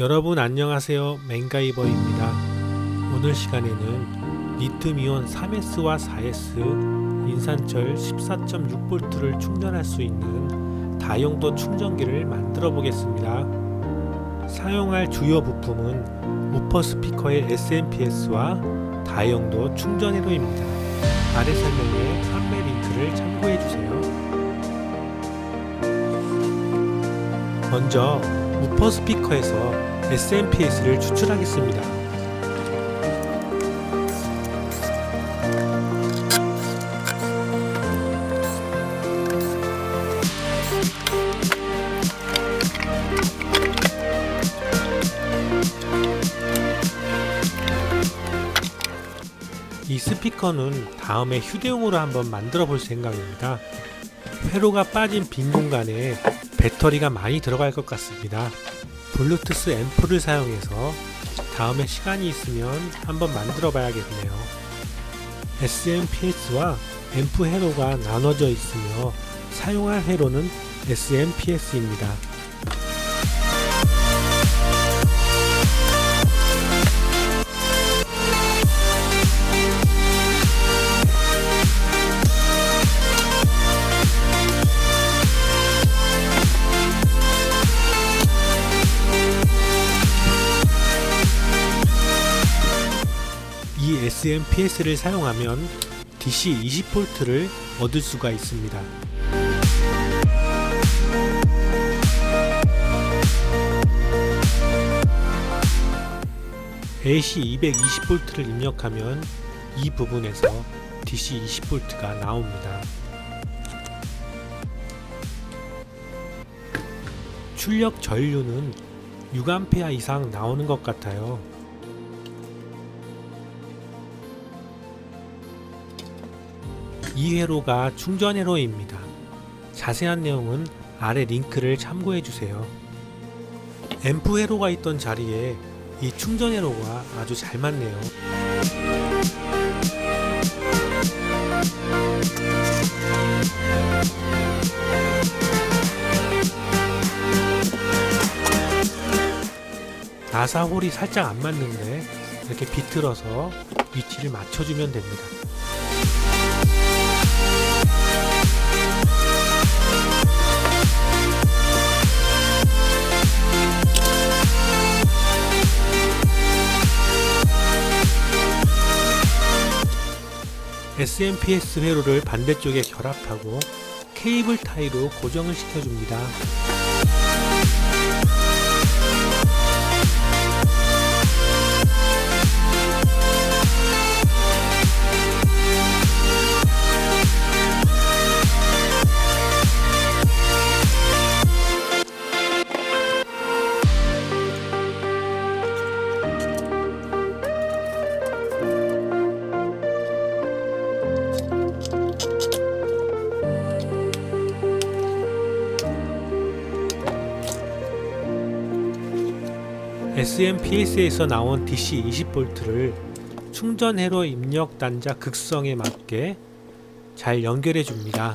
여러분 안녕하세요. 맹가이버입니다. 오늘 시간에는 리튬이온 3S와 4S 인산철 14.6V를 충전할 수 있는 다용도 충전기를 만들어 보겠습니다. 사용할 주요 부품은 우퍼 스피커의 SMPS와 다용도 충전회로입니다. 아래 설명에 판매 링크를 참고해 주세요. 먼저 우퍼 스피커에서 SMPS를 추출하겠습니다. 이 스피커는 다음에 휴대용으로 한번 만들어 볼 생각입니다. 회로가 빠진 빈 공간에 배터리가 많이 들어갈 것 같습니다. 블루투스 앰프를 사용해서 다음에 시간이 있으면 한번 만들어 봐야겠네요. SMPS와 앰프 회로가 나눠져 있으며 사용할 회로는 SMPS입니다. 이 SMPS를 사용하면 DC 20V를 얻을 수가 있습니다. AC 220V를 입력하면 이 부분에서 DC 20V가 나옵니다. 출력 전류는 6A 이상 나오는 것 같아요. 이 회로가 충전 회로입니다. 자세한 내용은 아래 링크를 참고해 주세요. 앰프 회로가 있던 자리에 이 충전 회로가 아주 잘 맞네요. 나사 홀이 살짝 안 맞는데 이렇게 비틀어서 위치를 맞춰주면 됩니다. SMPS 회로를 반대쪽에 결합하고 케이블 타이로 고정을 시켜줍니다. SMPS에서 나온 DC 20V를 충전회로 입력 단자 극성에 맞게 잘 연결해 줍니다.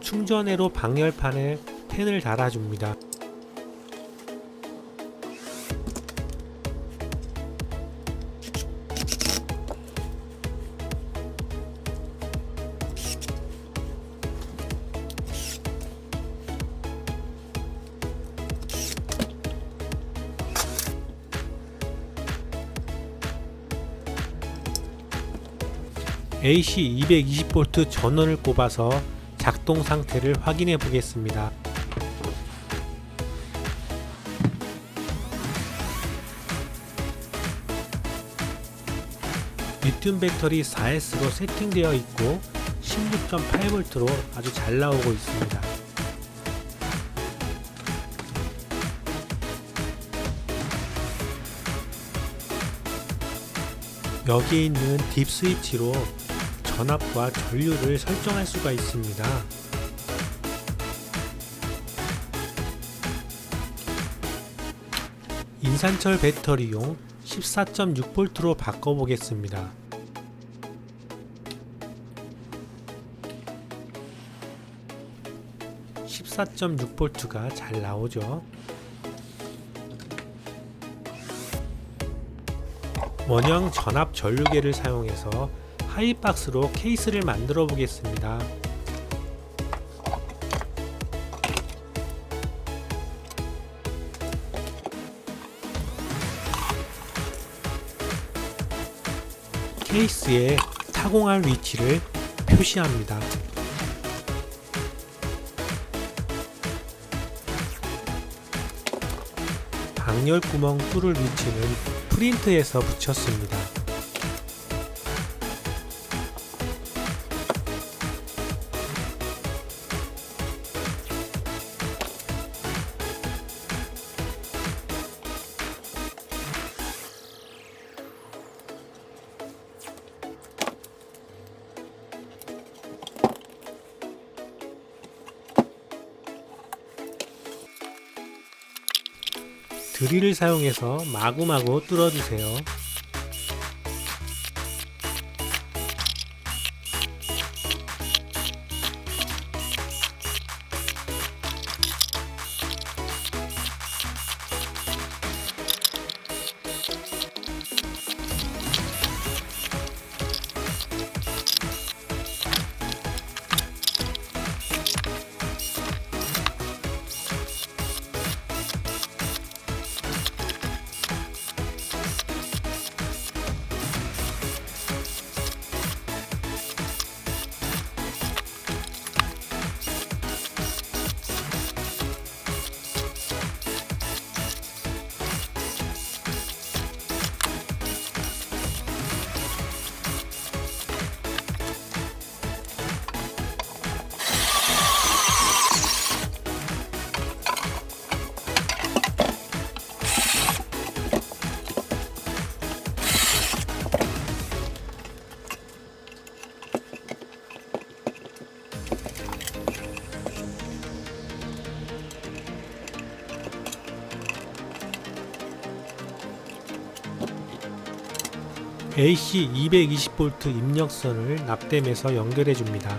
충전회로 방열판에 펜을 달아줍니다. AC 220V 전원을 꼽아서 작동 상태를 확인해 보겠습니다. 리튬 배터리 4S로 세팅되어 있고 16.8V로 아주 잘 나오고 있습니다. 여기 있는 딥 스위치로 전압과 전류를 설정할 수가 있습니다. 인산철 배터리용 14.6V로 바꿔보겠습니다. (14.6 볼트가) 잘 나오죠 원형 전압 전류계를 사용해서 하이박스로 케이스를 만들어 보겠습니다. 케이스에 타공할 위치를 표시합니다. 방열 구멍 뚫을 위치는 프린트에서 붙였습니다. 드릴을 사용해서 마구마구 뚫어주세요. AC 220V 입력선을 납땜해서 연결해 줍니다.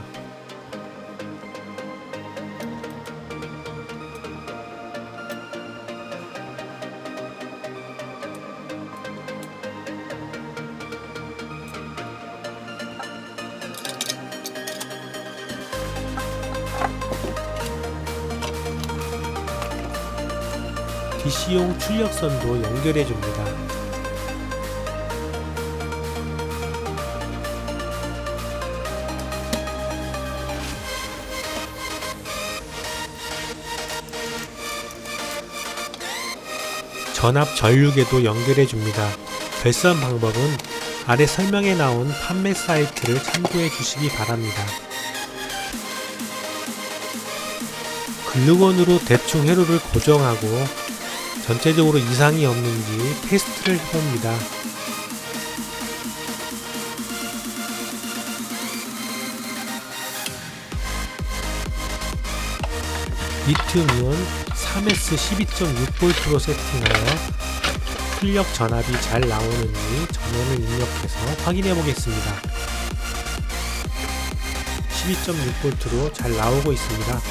DC용 출력선도 연결해 줍니다. 전압 전류계도 연결해 줍니다. 결선 방법은 아래 설명에 나온 판매 사이트를 참고해 주시기 바랍니다. 글루건으로 대충 회로를 고정하고 전체적으로 이상이 없는지 테스트를 해봅니다. 리튬이온 3S 12.6V로 세팅하여 출력 전압이 잘 나오는지 전원을 입력해서 확인해 보겠습니다. 12.6V로 잘 나오고 있습니다.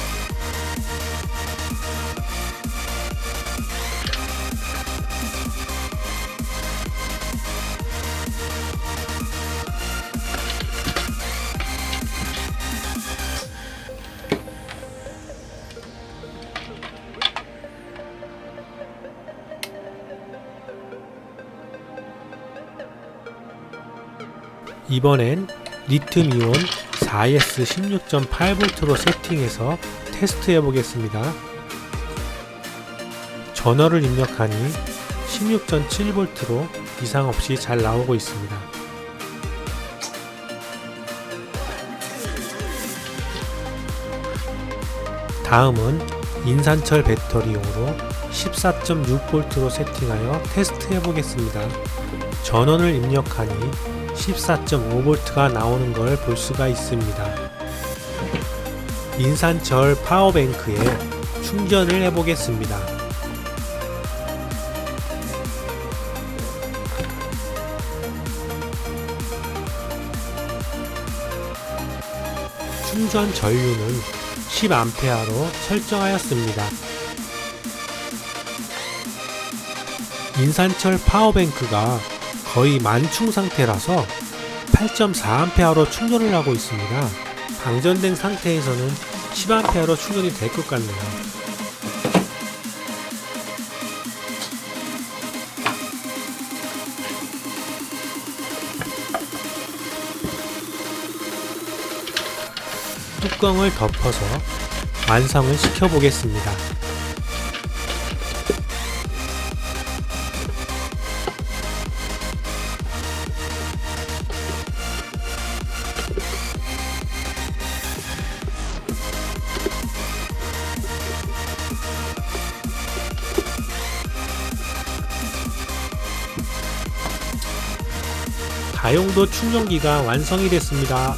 이번엔 리튬 이온 4S 16.8V로 세팅해서 테스트해 보겠습니다. 전원을 입력하니 16.7V로 이상 없이 잘 나오고 있습니다. 다음은 인산철 배터리용으로 14.6V로 세팅하여 테스트해 보겠습니다. 전원을 입력하니 14.5V가 나오는 걸 볼 수가 있습니다. 인산철 파워뱅크에 충전을 해보겠습니다. 충전 전류는 10A로 설정하였습니다. 인산철 파워뱅크가 거의 만충 상태라서 8.4A로 충전을 하고 있습니다. 방전된 상태에서는 10A로 충전이 될 것 같네요. 뚜껑을 덮어서 완성을 시켜보겠습니다. 다용도 충전기가 완성이 됐습니다.